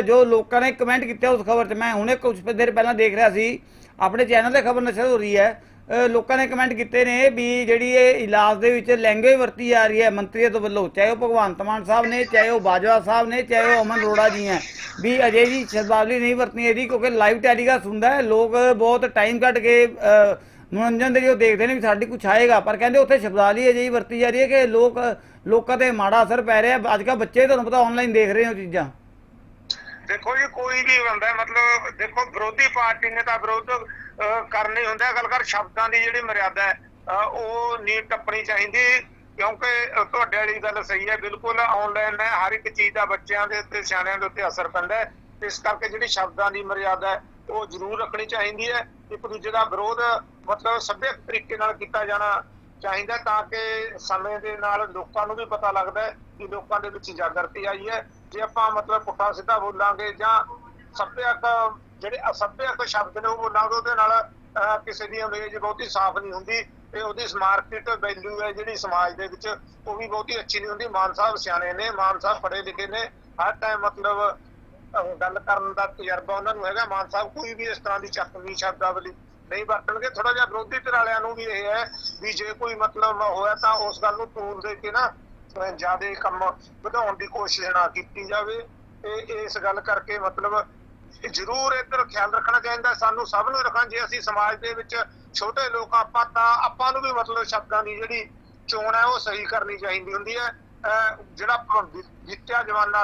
ਜੋ ਲੋਕਾਂ ਨੇ ਕਮੈਂਟ ਕੀਤਾ ਉਸ ਖਬਰ 'ਚ, ਮੈਂ ਹੁਣੇ ਕੁਝ ਦੇਰ ਪਹਿਲਾਂ ਦੇਖ ਰਿਹਾ ਸੀ, ਆਪਣੇ ਚੈਨਲ ਤੇ ਖਬਰ ਨਸ਼ਰ ਹੋ ਰਹੀ ਹੈ ਲੋਕਾਂ ਨੇ ਕਮੈਂਟ ਕੀਤੇ ਨੇ ਵੀ ਜਿਹੜੀ ਇਹ ਇਲਾਜ ਦੇ ਵਿੱਚ ਲੈਂਗੁਏਜ ਵਰਤੀ ਜਾ ਰਹੀ ਹੈ। ਮੰਤਰੀਆਂ ਤੋਂ ਵੱਲੋਂ ਚਾਹੇ ਉਹ ਭਗਵੰਤ ਮਾਨ ਸਾਹਿਬ ਨੇ, ਚਾਹੇ ਉਹ ਬਾਜਵਾ ਸਾਹਿਬ ਨੇ, ਚਾਹੇ ਉਹ ਅਮਨ ਅਰੋੜਾ ਜੀ ਹੈ ਵੀ ਅਜੇ ਜੀ ਸ਼ਬਦਾਵਲੀ ਨਹੀਂ ਵਰਤਣੀ ਇਹਦੀ ਕਿਉਂਕਿ ਲਾਈਵ ਟੈਲੀਕਾਸਟ ਹੁੰਦਾ ਹੈ। ਲੋਕ ਬਹੁਤ ਟਾਈਮ ਕੱਢ ਕੇ ਮਨੋਰੰਜਨ ਦੇ ਲਈ ਉਹ ਦੇਖਦੇ ਨੇ ਵੀ ਸਾਡੀ ਕੁਛ ਆਏਗਾ। ਪਰ ਕਹਿੰਦੇ ਉੱਥੇ ਸ਼ਬਦਾਵਲੀ ਅਜੇ ਹੀ ਵਰਤੀ ਜਾ ਰਹੀ ਹੈ ਕਿ ਲੋਕ, ਲੋਕਾਂ ਤੇ ਮਾੜਾ ਅਸਰ ਪੈ ਰਿਹਾ ਅੱਜ ਕੱਲ੍ਹ ਬੱਚੇ ਤੁਹਾਨੂੰ ਪਤਾ ਆਨਲਾਈਨ ਦੇਖ ਰਹੇ ਹੋ ਚੀਜ਼ਾਂ। ਦੇਖੋ ਜੀ, ਕੋਈ ਵੀ ਬੰਦਾ ਮਤਲਬ ਦੇਖੋ ਵਿਰੋਧੀ ਪਾਰਟੀ ਨੇ ਤਾਂ ਵਿਰੋਧ ਕਰਨੀ ਹੀ ਹੁੰਦਾ ਹੈ। ਗੱਲ ਕਰ, ਸ਼ਬਦਾਂ ਦੀ ਜਿਹੜੀ ਮਰਿਆਦਾ ਹੈ ਉਹ ਨਹੀਂ ਟੱਪਣੀ ਚਾਹੀਦੀ ਕਿਉਂਕਿ ਤੁਹਾਡੇ ਵਾਲੀ ਗੱਲ ਸਹੀ ਹੈ। ਬਿਲਕੁਲ ਆਨਲਾਈਨ ਹੈ। ਹਰ ਇੱਕ ਚੀਜ਼ ਦਾ ਬੱਚਿਆਂ ਦੇ ਉੱਤੇ, ਸਿਆਣਿਆਂ ਦੇ ਉੱਤੇ ਅਸਰ ਪੈਂਦਾ ਹੈ। ਇਸ ਕਰਕੇ ਜਿਹੜੀ ਸ਼ਬਦਾਂ ਦੀ ਮਰਿਆਦਾ ਹੈ, ਉਹ ਜ਼ਰੂਰ ਰੱਖਣੀ ਚਾਹੀਦੀ ਹੈ। ਇੱਕ ਦੂਜੇ ਦਾ ਵਿਰੋਧ ਮਤਲਬ ਸਭਿਅਕ ਤਰੀਕੇ ਨਾਲ ਕੀਤਾ ਜਾਣਾ ਚਾਹੀਦਾ ਤਾਂ ਕਿ ਸਮੇਂ ਦੇ ਨਾਲ ਲੋਕਾਂ ਨੂੰ ਵੀ ਪਤਾ ਲੱਗਦਾ ਹੈ ਕਿ ਲੋਕਾਂ ਦੇ ਵਿੱਚ ਜਾਗਰਤੀ ਆਈ ਹੈ। ਜੇ ਆਪਾਂ ਮਤਲਬ ਪੁੱਠਾ ਸਿੱਧਾ ਬੋਲਾਂਗੇ ਜਾਂ ਸੱਭਿਅਕ ਜਿਹੜੇ ਅਸੱਭਿਅਕ ਸ਼ਬਦ ਨੇ, ਉਹ ਬੋਲਾਂਗੇ ਉਹਦੇ ਨਾਲ ਕਿਸੇ ਦੀ ਇਮੇਜ ਬਹੁਤੀ ਸਾਫ਼ ਨਹੀਂ ਹੁੰਦੀ, ਤੇ ਉਹਦੀ ਮਾਰਕੀਟ ਵੈਲਿਊ ਹੈ ਜਿਹੜੀ ਸਮਾਜ ਦੇ ਵਿੱਚ, ਉਹ ਵੀ ਬਹੁਤੀ ਅੱਛੀ ਨਹੀਂ ਹੁੰਦੀ। ਮਾਨ ਸਾਹਿਬ ਸਿਆਣੇ ਨੇ, ਮਾਨ ਸਾਹਿਬ ਪੜ੍ਹੇ ਲਿਖੇ ਨੇ। ਹਰ ਟਾਈਮ ਮਤਲਬ ਗੱਲ ਕਰਨ ਦਾ ਤਜਰਬਾ ਉਹਨਾਂ ਨੂੰ ਹੈਗਾ। ਮਾਨ ਸਾਹਿਬ ਕੋਈ ਵੀ ਇਸ ਤਰ੍ਹਾਂ ਦੀ ਚੱਕਵੀਂ ਸ਼ਬਦਾਵਲੀ ਨਹੀਂ ਵਰਤਣਗੇ। ਥੋੜਾ ਜਿਹਾ ਵਿਰੋਧੀ ਧਿਰ ਵਾਲਿਆਂ ਨੂੰ ਵੀ ਇਹ ਹੈ ਵੀ ਜੇ ਕੋਈ ਮਤਲਬ ਹੋਇਆ ਤਾਂ ਉਸ ਗੱਲ ਨੂੰ ਤੋੜ ਦੇ ਕੇ ਨਾ ਜ਼ਿਆਦਾ ਕੰਮ ਵਧਾਉਣ ਦੀ ਕੋਸ਼ਿਸ਼ ਨਾ ਕੀਤੀ ਜਾਵੇ। ਤੇ ਇਸ ਗੱਲ ਕਰਕੇ ਮਤਲਬ ਜ਼ਰੂਰ ਇੱਧਰ ਖਿਆਲ ਰੱਖਣਾ ਚਾਹੀਦਾ, ਸਾਨੂੰ ਸਭ ਨੂੰ ਰੱਖਣਾ ਜੇ ਅਸੀਂ ਸਮਾਜ ਦੇ ਵਿੱਚ ਛੋਟੇ ਲੋਕ ਆਪਾਂ ਤਾਂ ਆਪਾਂ ਨੂੰ ਵੀ ਮਤਲਬ ਸ਼ਬਦਾਂ ਦੀ ਜਿਹੜੀ ਚੋਣ ਹੈ ਉਹ ਸਹੀ ਕਰਨੀ ਚਾਹੀਦੀ ਹੁੰਦੀ ਹੈ। ਜਿਹੜਾ ਪ- ਬੀ-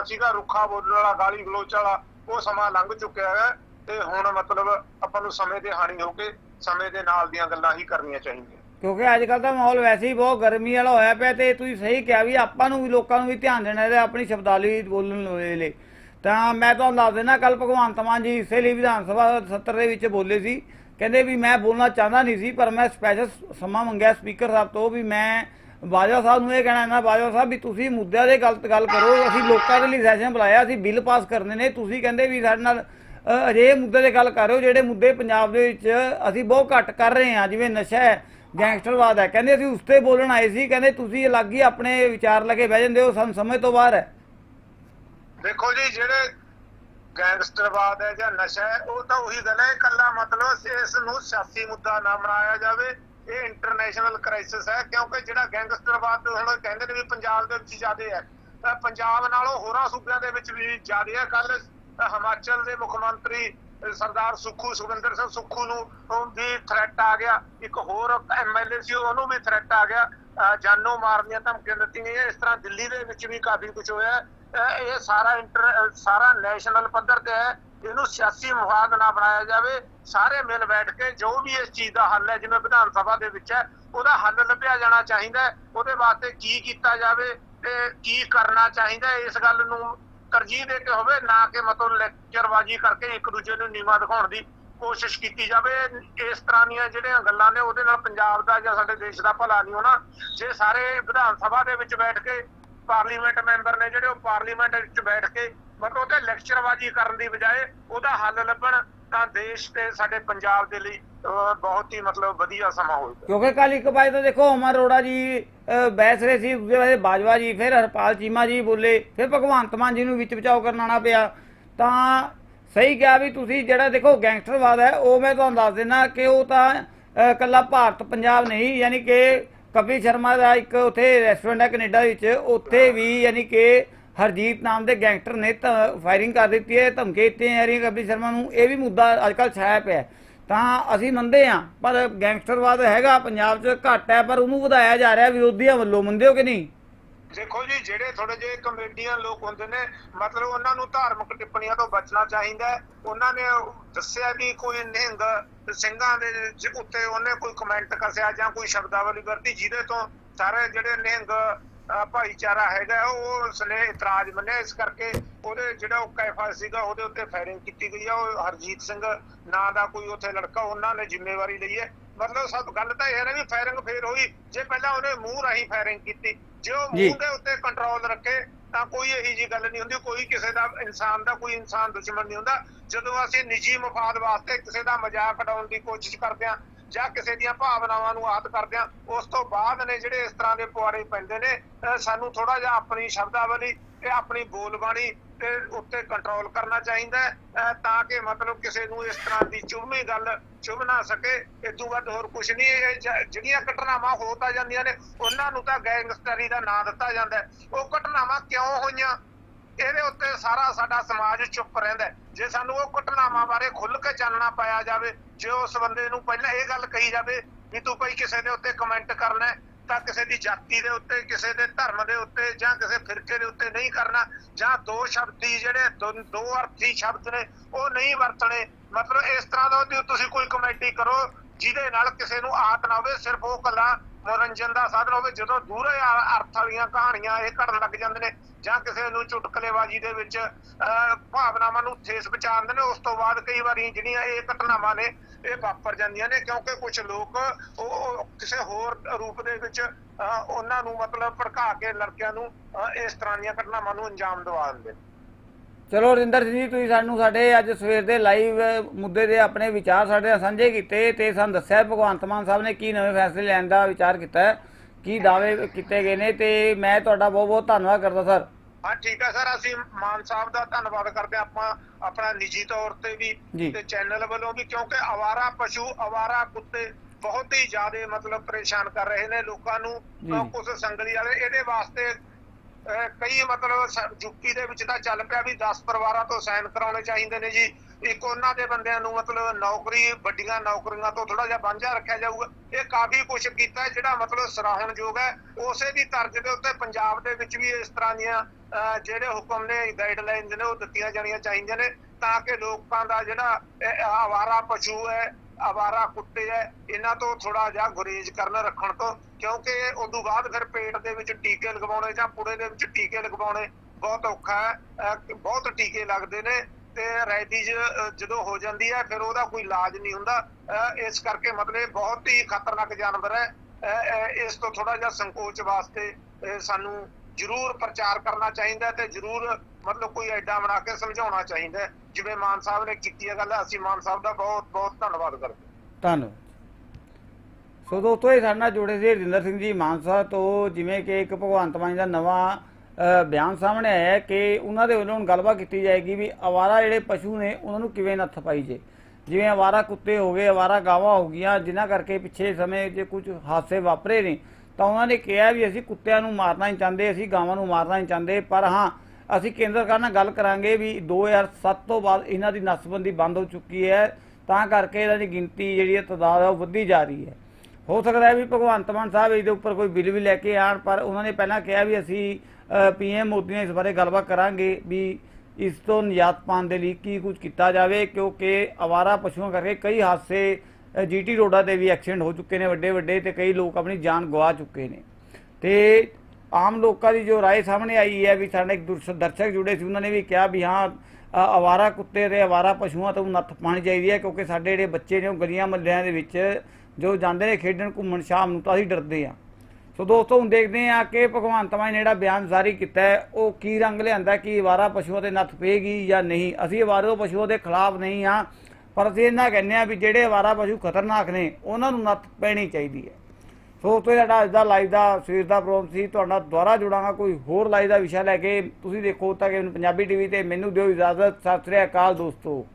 ਸੀਗਾ, ਰੁੱਖਾ ਬੋਲਣ ਵਾਲਾ, ਗਾਲੀ ਗਲੋਚ ਵਾਲਾ, ਉਹ ਸਮਾਂ ਲੰਘ ਚੁੱਕਿਆ ਹੈ ਤੇ ਹੁਣ ਮਤਲਬ ਆਪਾਂ ਨੂੰ ਸਮੇਂ ਦੇ ਹਾਣੀ ਹੋ ਕੇ ਸਮੇਂ ਦੇ ਨਾਲ ਦੀਆਂ ਗੱਲਾਂ ਹੀ ਕਰਨੀਆਂ ਚਾਹੀਦੀਆਂ। ਕਿਉਂਕਿ ਅੱਜ ਕੱਲ ਦਾ ਮਾਹੌਲ ਵੈਸੇ ਹੀ ਬਹੁਤ ਗਰਮੀ ਵਾਲਾ ਹੋਇਆ ਪਿਆ ਤੇ ਤੁਸੀਂ ਸਹੀ ਕਿਹਾ ਵੀ ਆਪਾਂ ਨੂੰ ਵੀ, ਲੋਕਾਂ ਨੂੰ ਵੀ ਧਿਆਨ ਦੇਣਾ ਹੈ ਆਪਣੀ ਸ਼ਬਦਾਵਲੀ ਬੋਲਣ ਲਈ ਤਾਂ ਮੈਂ ਤੁਹਾਨੂੰ ਦੱਸ ਦੇਣਾ ਕੱਲ ਭਗਵੰਤ ਮਾਨ ਜੀ ਇਸੇ ਲਈ ਵਿਧਾਨ ਸਭਾ ਸੱਤਰ ਦੇ ਵਿੱਚ ਬੋਲੇ ਸੀ। ਕਹਿੰਦੇ ਵੀ ਮੈਂ ਬੋਲਣਾ ਚਾਹੁੰਦਾ ਨਹੀਂ ਸੀ ਪਰ ਮੈਂ ਸਪੈਸ਼ਲ ਸਮਾਂ ਮੰਗਿਆ ਸਪੀਕਰ ਸਾਹਿਬ ਤੋਂ ਵੀ ਮੈਂ ਬਾਜਵਾ ਸਾਹਿਬ ਨੂੰ ਇਹ ਕਹਿਣਾ ਨਾ ਬਾਜਵਾ ਸਾਹਿਬ ਵੀ ਤੁਸੀਂ ਮੁੱਦਿਆਂ ਦੇ ਗਲਤ ਗੱਲ ਕਰੋ ਅਸੀਂ ਲੋਕਾਂ ਦੇ ਲਈ ਸੈਸ਼ਨ ਬੁਲਾਇਆ ਅਸੀਂ ਬਿੱਲ ਪਾਸ ਕਰਨੇ ਨੇ ਤੁਸੀਂ ਕਹਿੰਦੇ ਵੀ ਸਾਡੇ ਨਾਲ ਅ, ਅਜਿਹੇ ਮੁੱਦੇ ਤੇ ਗੱਲ ਕਰ ਰਹੇ ਹੋ ਜਿਹੜੇ ਮੁੱਦੇ ਪੰਜਾਬ ਦੇ ਵਿੱਚ ਅਸੀਂ ਬਹੁਤ ਘੱਟ ਕਰ ਰਹੇ ਹਾਂ ਜਿਵੇਂ ਨਸ਼ਾ ਹੈ ਗੈਂਗਸਟਰਵਾਦ ਹੈ। ਕਹਿੰਦੇ ਅਸੀਂ ਉਸ ਤੇ ਬੋਲਣ ਆਏ ਸੀ ਕਹਿੰਦੇ ਤੁਸੀਂ ਅਲੱਗ ਹੀ ਆਪਣੇ ਵਿਚਾਰ ਲੈ ਕੇ ਬਹਿ ਜਾਂਦੇ ਹੋ ਸਾਨੂੰ ਸਮਝ ਤੋਂ ਬਾਹਰ ਹੈ। ਦੇਖੋ ਜੀ, ਜਿਹੜੇ ਗੈਂਗਸਟਰਵਾਦ ਹੈ ਜਾਂ ਨਸ਼ਾ ਹੈ, ਉਹ ਤਾਂ ਉਹੀ ਗੱਲ ਹੈ, ਇਕੱਲਾ ਮਤਲਬ ਇਸ ਨੂੰ ਸਿਆਸੀ ਮੁੱਦਾ ਨਾ ਬਣਾਇਆ ਜਾਵੇ। ਇਹ ਇੰਟਰਨੈਸ਼ਨਲ ਕ੍ਰਾਈਸਿਸ ਹੈ, ਕਿਉਂਕਿ ਜਿਹੜਾ ਗੈਂਗਸਟਰਵਾਦ ਹੁਣ ਕਹਿੰਦੇ ਨੇ ਵੀ ਪੰਜਾਬ ਦੇ ਵਿੱਚ ਜ਼ਿਆਦਾ ਹੈ। ਤਾਂ ਪੰਜਾਬ ਨਾਲੋਂ ਹੋਰਾਂ ਸੂਬਿਆਂ ਦੇ ਵਿੱਚ ਵੀ ਜ਼ਿਆਦਾ ਹੈ। ਕੱਲ ਹਿਮਾਚਲ ਦੇ ਮੁੱਖ ਮੰਤਰੀ ਸਰਦਾਰ ਸੁੱਖੂ, ਸੁਖਵਿੰਦਰ ਸਿੰਘ ਸੁੱਖੂ ਨੂੰ ਵੀ ਥ੍ਰੈਟ ਆ ਗਿਆ। ਇੱਕ ਹੋਰ ਐਮਐਲਏ ਸੀ, ਉਹਨੂੰ ਵੀ ਥ੍ਰੈਟ ਆ ਗਿਆ। ਜਾਨੋਂ ਮਾਰਨ ਦੀਆਂ ਧਮਕੀਆਂ ਦਿੱਤੀਆਂ ਗਈਆਂ। ਇਸ ਤਰ੍ਹਾਂ ਦਿੱਲੀ ਦੇ ਵਿੱਚ ਵੀ ਕਾਫੀ ਕੁਝ ਹੋਇਆ ਇਹ ਸਾਰਾ ਇੰਟਰ ਸਾਰਾ ਨੈਸ਼ਨਲ ਪੱਧਰ ਤੇ ਹੈ। ਇਹਨੂੰ ਸਿਆਸੀ ਮਫਾਦ ਨਾ ਬਣਾਇਆ ਜਾਵੇ। ਸਾਰੇ ਮਿਲ ਬੈਠ ਕੇ ਜੋ ਵੀ ਇਸ ਚੀਜ਼ ਦਾ ਹੱਲ ਹੈ, ਜਿਵੇਂ ਵਿਧਾਨ ਸਭਾ ਦੇ ਵਿੱਚ ਹੈ, ਉਹਦਾ ਹੱਲ ਲੱਭਿਆ ਜਾਣਾ ਚਾਹੀਦਾ ਉਹਦੇ ਵਾਸਤੇ ਕੀ ਕੀਤਾ ਜਾਵੇ ਤੇ ਕੀ ਕਰਨਾ ਚਾਹੀਦਾ ਇਸ ਗੱਲ ਨੂੰ ਤਰਜੀਹ ਦੇ ਕੇ ਹੋਵੇ, ਨਾ ਕਿ ਮਤਲਬ ਲੈਕਚਰਬਾਜ਼ੀ ਕਰਕੇ ਇੱਕ ਦੂਜੇ ਨੂੰ ਨੀਵਾ ਦਿਖਾਉਣ ਦੀ ਕੋਸ਼ਿਸ਼ ਕੀਤੀ ਜਾਵੇ ਇਸ ਤਰ੍ਹਾਂ ਦੀਆਂ ਜਿਹੜੀਆਂ ਗੱਲਾਂ ਨੇ ਉਹਦੇ ਨਾਲ ਪੰਜਾਬ ਦਾ ਜਾਂ ਸਾਡੇ ਦੇਸ਼ ਦਾ ਭਲਾ ਨਹੀਂ ਹੋਣਾ। ਜੇ ਸਾਰੇ ਵਿਧਾਨ ਸਭਾ ਦੇ ਵਿੱਚ ਬੈਠ ਕੇ ਪਾਰਲੀਮੈਂਟ ਮੈਂਬਰ ਨੇ ਜਿਹੜੇ ਉਹ ਪਾਰਲੀਮੈਂਟ ਵਿੱਚ ਬੈਠ ਕੇ ਮਤਲਬ ਉਹਤੇ ਲੈਕਚਰਬਾਜ਼ੀ ਕਰਨ ਦੀ ਬਜਾਏ ਉਹਦਾ ਹੱਲ ਲੱਭਣ ਤਾਂ ਦੇਸ਼ ਤੇ ਸਾਡੇ ਪੰਜਾਬ ਦੇ ਲਈ ਬਹੁਤ ਹੀ ਮਤਲਬ ਵਧੀਆ ਸਮਾਂ ਹੋਏਗਾ ਕਿਉਂਕਿ ਕੱਲ ਇੱਕ ਪਾਸੇ ਤਾਂ ਦੇਖੋ ਅਮਰ ਅਰੋੜਾ ਜੀ ਅ, ਬਹਿਸ ਰਹੇ ਸੀ ਦੂਜੇ ਬਾਜਵਾ ਜੀ ਫਿਰ ਹਰਪਾਲ ਚੀਮਾ ਜੀ ਬੋਲੇ ਫਿਰ ਭਗਵੰਤ ਮਾਨ ਜੀ ਨੂੰ ਵਿੱਚ ਬਚਾਓ ਕਰਨ ਆਉਣਾ ਪਿਆ। ਤਾਂ ਸਹੀ ਕਿਹਾ ਵੀ ਤੁਸੀਂ ਜਿਹੜਾ ਦੇਖੋ ਗੈਂਗਸਟਰਵਾਦ ਹੈ ਉਹ ਮੈਂ ਤੁਹਾਨੂੰ ਦੱਸ ਦਿੰਦਾ ਕਿ ਉਹ ਤਾਂ ਅ, ਕੱਲਾ ਭਾਰਤ ਪੰਜਾਬ ਨਹੀਂ ਯਾਨੀ ਕਿ ਕਪਿਲ ਸ਼ਰਮਾ ਦਾ ਇੱਕ ਉੱਥੇ ਰੈਸਟੋਰੈਂਟ ਹੈ ਕੈਨੇਡਾ ਵਿੱਚ ਉੱਥੇ ਵੀ ਯਾਨੀ ਕਿ ਹਰਜੀਤ ਨਾਮ ਦੇ ਗੈਂਗਸਟਰ ਨੇ ਤਾਂ ਫਾਇਰਿੰਗ ਕਰ ਦਿੱਤੀ ਹੈ ਧਮਕੀ ਦਿੱਤੀਆਂ ਜਾ ਰਹੀਆਂ ਕਪਿਲ ਸ਼ਰਮਾ ਨੂੰ ਇਹ ਵੀ ਮੁੱਦਾ ਅੱਜਕੱਲ ਛਾਇਆ ਪਿਆ ਤਾਂ ਅਸੀਂ ਮੰਨਦੇ ਹਾਂ ਪਰ ਗੈਂਗਸਟਰਵਾਦ ਹੈਗਾ ਪੰਜਾਬ 'ਚ ਘੱਟ ਹੈ ਪਰ ਉਹਨੂੰ ਵਧਾਇਆ ਜਾ ਰਿਹਾ ਵਿਰੋਧੀਆਂ ਵੱਲੋਂ ਮੰਨਦੇ ਹੋ ਕਿ ਨਹੀਂ? ਦੇਖੋ ਜੀ, ਜਿਹੜੇ ਥੋੜੇ ਜਿਹੇ ਕਮੇਡੀਅਨ ਲੋਕ ਹੁੰਦੇ ਨੇ, ਮਤਲਬ ਉਹਨਾਂ ਨੂੰ ਧਾਰਮਿਕ ਟਿੱਪਣੀਆਂ ਤੋਂ ਬਚਣਾ ਚਾਹੀਦਾ ਹੈ। ਉਹਨਾਂ ਨੇ ਦੱਸਿਆ ਵੀ ਕੋਈ ਨਿਹੰਗ ਸਿੰਘਾਂ ਦੇ ਉੱਤੇ ਉਹਨੇ ਕੋਈ ਕਮੈਂਟ ਕਰਿਆ ਜਾਂ ਕੋਈ ਸ਼ਬਦਾਵਲੀ ਵਰਤੀ, ਜਿਹਦੇ ਤੋਂ ਸਾਰੇ ਜਿਹੜੇ ਨਿਹੰਗ ਭਾਈਚਾਰਾ ਹੈਗਾ, ਉਹ ਉਸਨੇ ਇਤਰਾਜ਼ ਮੰਨਿਆ। ਇਸ ਕਰਕੇ ਉਹਦੇ ਜਿਹੜਾ ਉਹ ਕੈਫਾ ਸੀਗਾ, ਉਹਦੇ ਉੱਤੇ ਫਾਇਰਿੰਗ ਕੀਤੀ ਗਈ ਆ। ਉਹ ਹਰਜੀਤ ਸਿੰਘ ਨਾਂ ਦਾ ਕੋਈ ਉੱਥੇ ਲੜਕਾ, ਉਹਨਾਂ ਨੇ ਜ਼ਿੰਮੇਵਾਰੀ ਲਈ ਹੈ। ਮਤਲਬ ਸਭ ਗੱਲ ਤਾਂ ਇਹ ਹੈ ਨਾ ਵੀ ਫਾਇਰਿੰਗ ਫੇਰ ਹੋਈ। ਜੇ ਪਹਿਲਾਂ ਉਹਨੇ ਮੂੰਹ ਰਾਹੀਂ ਫਾਇਰਿੰਗ ਕੀਤੀ ਜੇ ਉਹ। ਮੂੰਹ ਦੇ ਉੱਤੇ ਕੰਟਰੋਲ ਰੱਖੇ ਤਾਂ ਕੋਈ ਇਹੀ ਜੀ ਗੱਲ ਨਹੀਂ ਹੁੰਦੀ। ਕੋਈ ਕਿਸੇ ਦਾ ਇਨਸਾਨ ਦਾ ਕੋਈ ਇਨਸਾਨ ਦੁਸ਼ਮਣ ਨਹੀਂ ਹੁੰਦਾ। ਜਦੋਂ ਅਸੀਂ ਨਿੱਜੀ ਮਫਾਦ ਵਾਸਤੇ ਕਿਸੇ ਦਾ ਮਜ਼ਾਕ ਉਡਾਉਣ ਦੀ ਕੋਸ਼ਿਸ਼ ਕਰਦੇ ਹਾਂ ਜਾਂ ਕਿਸੇ ਦੀਆਂ ਭਾਵਨਾਵਾਂ ਨੂੰ ਆਹਤ ਕਰਦੇ ਹਾਂ ਉਸ ਤੋਂ ਬਾਅਦ ਨੇ ਜਿਹੜੇ ਇਸ ਤਰ੍ਹਾਂ ਦੇ ਪੁਆੜੇ ਪੈਂਦੇ ਨੇ ਸਾਨੂੰ ਥੋੜਾ ਜਿਹਾ ਆਪਣੀ ਸ਼ਬਦਾਵਲੀ ਤੇ ਆਪਣੀ ਬੋਲਬਾਣੀ ਤੇ ਉੱਤੇ ਕੰਟਰੋਲ ਕਰਨਾ ਚਾਹੀਦਾ ਤਾਂ ਕਿ ਮਤਲਬ ਕਿਸੇ ਨੂੰ ਇਸ ਤਰ੍ਹਾਂ ਦੀ ਚੁਭਵੀਂ ਗੱਲ ਚੁਭ ਨਾ ਸਕੇ। ਇਦੋਂ ਵੱਧ ਹੋਰ ਕੁਝ ਨਹੀਂ ਜਿਹੜੀਆਂ ਘਟਨਾਵਾਂ ਹੋ ਤਾਂ ਜਾਂਦੀਆਂ ਨੇ, ਉਹਨਾਂ ਨੂੰ ਤਾਂ ਗੈਂਗਸਟਰੀ ਦਾ ਨਾਂ ਦਿੱਤਾ ਜਾਂਦਾ ਉਹ ਘਟਨਾਵਾਂ ਕਿਉਂ ਹੋਈਆਂ? ਇਹਦੇ ਉੱਤੇ ਸਾਰਾ ਸਾਡਾ ਸਮਾਜ ਚੁੱਪ ਰਹਿੰਦਾ ਜੇ ਸਾਨੂੰ ਉਹ ਘਟਨਾਵਾਂ ਬਾਰੇ ਖੁੱਲ ਕੇ ਚਾਨਣਾ ਪਾਇਆ ਜਾਵੇ, ਜੇ ਉਸ ਬੰਦੇ ਨੂੰ ਪਹਿਲਾਂ ਇਹ ਗੱਲ ਕਹੀ ਜਾਵੇ ਵੀ ਤੂੰ ਭਾਈ ਕਿਸੇ ਦੇ ਉੱਤੇ ਕਮੈਂਟ ਕਰਨਾ ਤਾਂ ਕਿਸੇ ਦੀ ਜਾਤੀ ਦੇ ਉੱਤੇ ਕਿਸੇ ਦੇ ਧਰਮ ਦੇ ਉੱਤੇ ਜਾਂ ਕਿਸੇ ਫਿਰਕੇ ਦੇ ਉੱਤੇ ਨਹੀਂ ਕਰਨਾ। ਜਾਂ ਦੋ ਸ਼ਬਦੀ ਜਿਹੜੇ ਦੋ ਅਰਥੀ ਸ਼ਬਦ ਨੇ ਉਹ ਨਹੀਂ ਵਰਤਣੇ। ਮਤਲਬ ਇਸ ਤਰ੍ਹਾਂ ਦਾ ਤੁਸੀਂ ਕੋਈ ਕਮੇਟੀ ਕਰੋ ਜਿਹਦੇ ਨਾਲ ਕਿਸੇ ਨੂੰ ਆਤ ਨਾ ਹੋਵੇ ਸਿਰਫ ਉਹ ਕਲਾ ਮਨੋਰੰਜਨ ਦਾ ਸਾਧਨ ਹੋਵੇ। ਜਦੋਂ ਦੂਰੇ ਅਰਥ ਵਾਲੀਆਂ ਕਹਾਣੀਆਂ ਇਹ ਘੜਨ ਲੱਗ ਜਾਂਦੇ ਨੇ ਜਾਂ ਕਿਸੇ ਨੂੰ ਚੁਟਕਲੇਬਾਜ਼ੀ ਦੇ ਵਿੱਚ ਅਹ, ਭਾਵਨਾਵਾਂ ਨੂੰ ਠੇਸ ਪਹੁੰਚਾਉਂਦੇ ਨੇ ਉਸ ਤੋਂ ਬਾਅਦ ਕਈ ਵਾਰੀ ਜਿਹੜੀਆਂ ਇਹ ਘਟਨਾਵਾਂ ਨੇ ਇਹ ਵਾਪਰ ਜਾਂਦੀਆਂ ਨੇ ਕਿਉਂਕਿ ਕੁਝ ਲੋਕ ਉਹ ਕਿਸੇ ਹੋਰ ਰੂਪ ਦੇ ਵਿੱਚ ਉਹਨਾਂ ਨੂੰ ਮਤਲਬ ਭੜਕਾ ਕੇ ਲੜਕਿਆਂ ਨੂੰ ਇਸ ਤਰ੍ਹਾਂ ਦੀਆਂ ਘਟਨਾਵਾਂ ਨੂੰ ਅੰਜਾਮ ਦਿਵਾ ਦਿੰਦੇ ਚਲੋ ਰਿੰਦਰ ਜੀ, ਤੁਸੀਂ ਸਾਨੂੰ ਸਾਡੇ ਅੱਜ ਸਵੇਰ ਦੇ ਲਾਈਵ ਮੁੱਦੇ ਦੇ ਆਪਣੇ ਵਿਚਾਰ ਸਾਡੇ ਨਾਲ ਸਾਂਝੇ ਕੀਤੇ ਤੇ ਸਾਨੂੰ ਦੱਸਿਆ ਭਗਵੰਤ ਮਾਨ ਸਾਹਿਬ ਨੇ ਕੀ ਨਵੇਂ ਫੈਸਲੇ ਲੈਣ ਦਾ ਵਿਚਾਰ ਕੀਤਾ, ਕੀ ਦਾਅਵੇ ਕੀਤੇ ਗਏ ਨੇ ਤੇ ਮੈਂ ਤੁਹਾਡਾ ਬਹੁਤ ਬਹੁਤ ਧੰਨਵਾਦ ਕਰਦਾ, ਸਰ। ਹਾਂ ਠੀਕ ਹੈ ਸਰ ਅਸੀਂ ਮਾਨ ਸਾਹਿਬ ਦਾ ਧੰਨਵਾਦ ਕਰਦੇ ਆਪਾਂ ਆਪਣਾ ਨਿੱਜੀ ਤੌਰ ਤੇ। ਵੀ ਤੇ ਚੈਨਲ ਵੱਲੋਂ ਵੀ ਕਿਉਂਕਿ ਅਵਾਰਾ ਪਸ਼ੂ ਅਵਾਰਾ ਕੁੱਤੇ ਬਹੁਤ ਹੀ ਜ਼ਿਆਦਾ ਮਤਲਬ ਪਰੇਸ਼ਾਨ ਕਰ ਰਹੇ ਨੇ ਲੋਕਾਂ ਨੂੰ। ਕੁਝ ਸੰਗਲੀ ਵਾਲੇ ਇਹਦੇ ਵਾਸਤੇ ਕਈ ਮਤਲਬ ਯੂਪੀ ਦੇ ਵਿੱਚ ਤਾਂ ਚੱਲ ਪਿਆ ਵੀ 10 ਪਰਿਵਾਰਾਂ ਤੋਂ ਸਾਈਨ ਕਰਾਉਣੇ ਚਾਹੀਦੇ ਨੇ ਜੀ। ਇੱਕ ਉਹਨਾਂ ਦੇ ਬੰਦਿਆਂ ਨੂੰ ਮਤਲਬ ਨੌਕਰੀ ਵੱਡੀਆਂ ਨੌਕਰੀਆਂ ਤੋਂ ਥੋੜਾ ਜਿਹਾ ਵਾਂਝਾ ਰੱਖਿਆ ਜਾਊਗਾ। ਇਹ ਕਾਫੀ ਕੁਝ ਕੀਤਾ ਜਿਹੜਾ ਮਤਲਬ ਸਰਾਹਣਯੋਗ ਹੈ। ਉਸੇ ਦੀ ਤਰਜ਼ ਦੇ ਉੱਤੇ ਪੰਜਾਬ ਦੇ ਵਿੱਚ ਵੀ ਇਸ ਤਰ੍ਹਾਂ ਦੀਆਂ ਜਿਹੜੇ ਹੁਕਮ ਨੇ ਗਾਈਡਲਾਈਨਸ ਨੇ, ਉਹ ਦਿੱਤੀਆਂ ਜਾਣੀਆਂ ਚਾਹੀਦੀਆਂ ਨੇ ਤਾਂ ਕਿ ਲੋਕਾਂ ਦਾ ਜਿਹੜਾ ਆਵਾਰਾ ਪਸ਼ੂ ਹੈ, ਆਵਾਰਾ ਕੁੱਤੇ ਹੈ, ਇਹਨਾਂ ਤੋਂ ਥੋੜਾ ਜਿਹਾ ਗੁਰੇਜ਼ ਕਰਨ ਰੱਖਣ ਤੋਂ, ਕਿਉਂਕਿ ਉਦੋਂ ਬਾਅਦ ਫਿਰ ਪੇਟ ਦੇ ਵਿੱਚ ਟੀਕੇ ਲਗਵਾਉਣੇ ਜਾਂ ਪੁੜੇ ਦੇ ਵਿੱਚ ਟੀਕੇ ਲਗਵਾਉਣੇ ਬਹੁਤ ਔਖਾ ਹੈ ਬਹੁਤ ਟੀਕੇ ਲੱਗਦੇ ਨੇ ਤੇ ਰੈਬੀਜ ਜਦੋਂ ਹੋ ਜਾਂਦੀ ਹੈ ਫਿਰ ਉਹਦਾ ਕੋਈ ਇਲਾਜ ਨਹੀਂ ਹੁੰਦਾ ਅਹ ਇਸ ਕਰਕੇ ਮਤਲਬ ਬਹੁਤ ਹੀ ਖਤਰਨਾਕ ਜਾਨਵਰ ਹੈ ਅਹ ਇਸ ਤੋਂ ਥੋੜਾ ਜਿਹਾ ਸੰਕੋਚ ਵਾਸਤੇ ਸਾਨੂੰ ਜ਼ਰੂਰ ਪ੍ਰਚਾਰ ਕਰਨਾ ਚਾਹੀਦਾ ਤੇ ਜ਼ਰੂਰ ਮਤਲਬ ਕੋਈ ਐਡਾ ਬਣਾ ਕੇ ਸਮਝਾਉਣਾ ਚਾਹੀਦਾ ਜਿਵੇਂ ਮਾਨ ਸਾਹਿਬ ਨੇ ਕੀਤੀ ਹੈ ਗੱਲ, ਅਸੀਂ ਮਾਨ ਸਾਹਿਬ ਦਾ ਬਹੁਤ ਬਹੁਤ ਧੰਨਵਾਦ ਕਰਦੇ ਧੰਨਵਾਦ। ਸੋ ਦੋਸਤੋ, ਇਹ ਸਾਡੇ ਨਾਲ ਜੁੜੇ ਸੀ ਰਿੰਦਰ ਸਿੰਘ ਜੀ ਮਾਨਸਾ ਤੋਂ, ਜਿਵੇਂ ਕਿ ਇੱਕ ਭਗਵੰਤ ਮਾਨ ਦਾ ਨਵਾਂ ਬਿਆਨ ਸਾਹਮਣੇ ਆਇਆ ਕਿ ਉਹਨਾਂ ਦੇ ਵੱਲੋਂ ਗੱਲਬਾਤ ਕੀਤੀ ਜਾਏਗੀ ਵੀ ਅਵਾਰਾ ਜਿਹੜੇ ਪਸ਼ੂ ਨੇ, ਉਹਨਾਂ ਨੂੰ ਕਿਵੇਂ ਨੱਥ ਪਾਈ ਜੇ। ਜਿਵੇਂ ਅਵਾਰਾ ਕੁੱਤੇ ਹੋ ਗਏ, ਅਵਾਰਾ ਗਾਵਾਂ ਹੋ ਗਈਆਂ, ਜਿਨ੍ਹਾਂ ਕਰਕੇ ਪਿੱਛੇ ਸਮੇਂ ਜੇ ਕੁਝ ਹਾਦਸੇ ਵਾਪਰੇ ਨੇ ਤਾਂ ਉਹਨਾਂ ਨੇ ਕਿਹਾ ਵੀ ਅਸੀਂ ਕੁੱਤਿਆਂ ਨੂੰ ਮਾਰਨਾ ਨਹੀਂ ਚਾਹੁੰਦੇ, ਅਸੀਂ ਗਾਵਾਂ ਨੂੰ ਮਾਰਨਾ ਨਹੀਂ ਚਾਹੁੰਦੇ, ਪਰ ਹਾਂ, ਅਸੀਂ ਕੇਂਦਰ ਸਰਕਾਰ ਨਾਲ ਗੱਲ ਕਰਾਂਗੇ ਵੀ 2007 ਤੋਂ ਬਾਅਦ ਇਹਨਾਂ ਦੀ ਨਸਬੰਦੀ ਬੰਦ ਹੋ ਚੁੱਕੀ ਹੈ, ਤਾਂ ਕਰਕੇ ਇਹਨਾਂ ਦੀ ਗਿਣਤੀ ਜਿਹੜੀ ਹੈ, ਤਦਾਦ ਹੈ, ਉਹ ਵਧਦੀ ਜਾ ਰਹੀ ਹੈ। ਹੋ ਸਕਦਾ ਹੈ ਵੀ ਭਗਵੰਤ ਮਾਨ ਸਾਹਿਬ ਇਹਦੇ ਉੱਪਰ ਕੋਈ ਬਿੱਲ ਵੀ ਲੈ ਕੇ ਆਣ ਪਰ ਉਹਨਾਂ ਨੇ ਪਹਿਲਾਂ ਕਿਹਾ ਵੀ ਅਸੀਂ ਪੀਐਮ ਮੋਦੀ ਨਾਲ ਇਸ ਬਾਰੇ ਗੱਲਬਾਤ ਕਰਾਂਗੇ ਵੀ ਇਸ ਤੋਂ ਨਿਯਾਤ ਪਾਉਣ ਦੇ ਲਈ ਕੀ ਕੁਝ ਕੀਤਾ ਜਾਵੇ, ਕਿਉਂਕਿ ਅਵਾਰਾ ਪਸ਼ੂਆਂ ਕਰਕੇ ਕਈ ਹਾਦਸੇ ਜੀਟੀ ਰੋਡਾਂ ਤੇ ਵੀ ਐਕਸੀਡੈਂਟ ਹੋ ਚੁੱਕੇ ਨੇ ਵੱਡੇ ਵੱਡੇ ਤੇ ਕਈ ਲੋਕ ਆਪਣੀ ਜਾਨ ਗਵਾ ਚੁੱਕੇ ਨੇ ਤੇ ਆਮ ਲੋਕਾਂ ਦੀ ਜੋ رائے ਸਾਹਮਣੇ ਆਈ ਹੈ ਵੀ ਸਾਡੇ ਇੱਕ ਦੁਰਸ਼- ਦਰਸ਼ਕ ਜੁੜੇ ਸੀ ਉਹਨਾਂ ਨੇ ਵੀ ਕਿਹਾ ਵੀ ਹਾਂ ਅ, ਅਵਾਰਾ ਕੁੱਤੇ ਤੇ ਅਵਾਰਾ ਪਸ਼ੂਆਂ ਤੋਂ ਨੱਥ ਪਾਣੀ ਚਾਹੀਦੀ ਹੈ ਕਿਉਂਕਿ ਸਾਡੇ ਜਿਹੜੇ ਬੱਚੇ ਨੇ ਉਹ ਗਲੀਆਂ ਮੱਲਿਆਂ ਦੇ ਵਿੱਚ ਜੋ ਜਾਂਦੇ ਨੇ ਖੇਡਣ ਘੁੰਮਣ ਸ਼ਾਮ ਨੂੰ ਤਾਂ ਅਸੀਂ ਡਰਦੇ ਹਾਂ ਸੋ ਦੋਸਤੋ ਹੁਣ ਦੇਖਦੇ ਹਾਂ ਕਿ ਭਗਵੰਤ ਮਾਨ ਨੇ ਜਿਹੜਾ ਬਿਆਨ ਜਾਰੀ ਕੀਤਾ ਹੈ ਉਹ ਕੀ ਰੰਗ ਲਿਆਂਦਾ ਕਿ ਅਵਾਰਾ ਪਸ਼ੂਆਂ ਤੇ ਨੱਥ ਪਏਗੀ ਜਾਂ ਨਹੀਂ ਅਸੀਂ ਅਵਾਰਾ ਪਸ਼ੂਆਂ ਦੇ ਖਿਲਾਫ ਨਹੀਂ ਹਾਂ ਪਰ ਅਸੀਂ ਇਹਨਾਂ ਕਹਿੰਦੇ ਆ ਵੀ ਜਿਹੜੇ ਅਵਾਰਾ ਪਸ਼ੂ ਖਤਰਨਾਕ ਨੇ, ਉਹਨਾਂ ਨੂੰ ਨੱਥ ਪੈਣੀ ਚਾਹੀਦੀ ਹੈ। ਸੋ ਤੋਂ ਸਾਡਾ ਅੱਜ ਦਾ ਲਾਈਵ ਦਾ ਸਵੇਰ ਦਾ ਪ੍ਰੋਗਰਾਮ ਸੀ, ਤੁਹਾਡਾ ਦੁਬਾਰਾ ਜੁੜਾਂਗਾ, ਕੋਈ ਹੋਰ ਲਾਈਵ ਦਾ ਵਿਸ਼ਾ ਲੈ ਕੇ ਤੁਸੀਂ ਦੇਖੋ ਤਾਂ ਕਿ ਪੰਜਾਬੀ ਟੀਵੀ ਤੇ ਮੈਨੂੰ ਦਿਓ ਇਜਾਜ਼ਤ। ਸਤਿ ਸ੍ਰੀ ਅਕਾਲ ਦੋਸਤੋ।